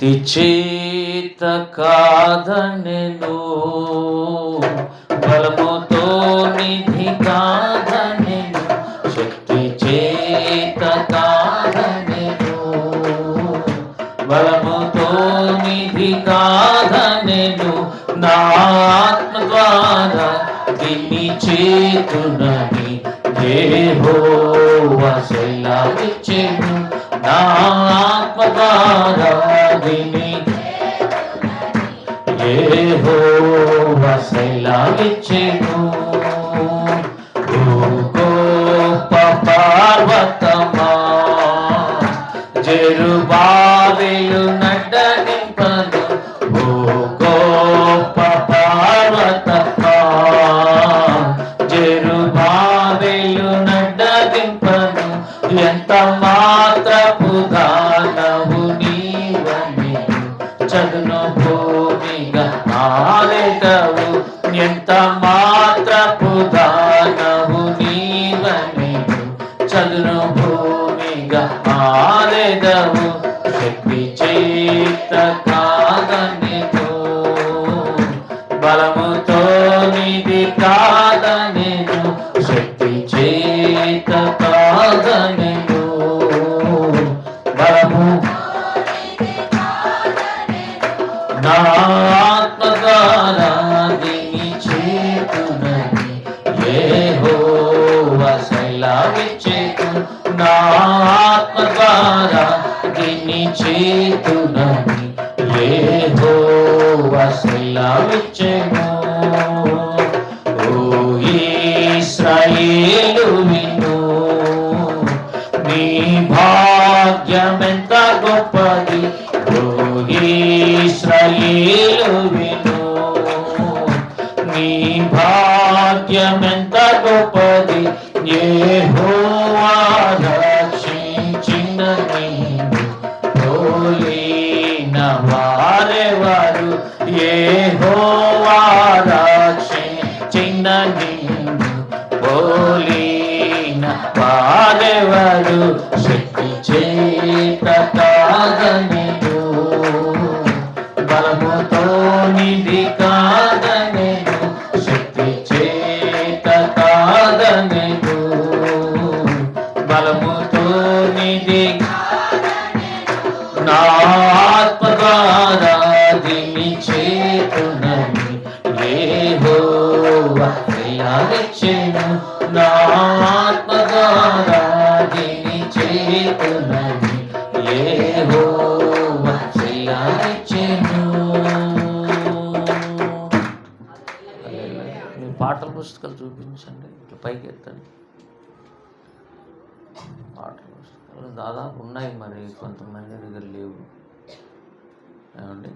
శక్తి చేత కాదనెను. బలముతో నిధి కాదనెను. శక్తి చేత కాదనెను. బలముతో నిధి కాదనెను. నా ఆత్మ ద్వారా దిని చేతునని దేహో వసలా సెలవిచ్చెను నా యెహోవ సెలవిచ్చెను ఓ గొప్ప నడ్డనింపను ఓ గొప్ప పర్వతమా జెరుబాబెలు నడ్డనింపను ఎంత మాత్రపు చదును భూమిగా ఆలెదవు ఎంత మాత్రపు సెలవిచ్చెను నా ఆత్మ ద్వారా దీని చేతునని యెహోవా సెలవిచ్చెను ఓ ఇశ్రాయేలు విను. నీ భాగ్యమెంత గొప్పది. ఓ ఇశ్రాయేలు విను. నీ భాగ్యమెంత గొప్పది. యెహోవా రక్షించిన నిన్ను పోలిన నిన్ను పోలిన వారెవరు? శక్తి చేత కాదనిను తోనిది నా ఆత్మ ద్వారా దీని చేతునని యెహోవా సెలవిచ్చెను నా ఆత్మ ద్వారా దీని చేతునని యెహోవా సెలవిచ్చెను పాటల పుస్తకాలు చూపించండి పైకి ఎత్తండి. పాటల పుస్తకాలు దాదాపు ఉన్నాయి మరి కొంతమంది దగ్గర లేవు. ఏమండి?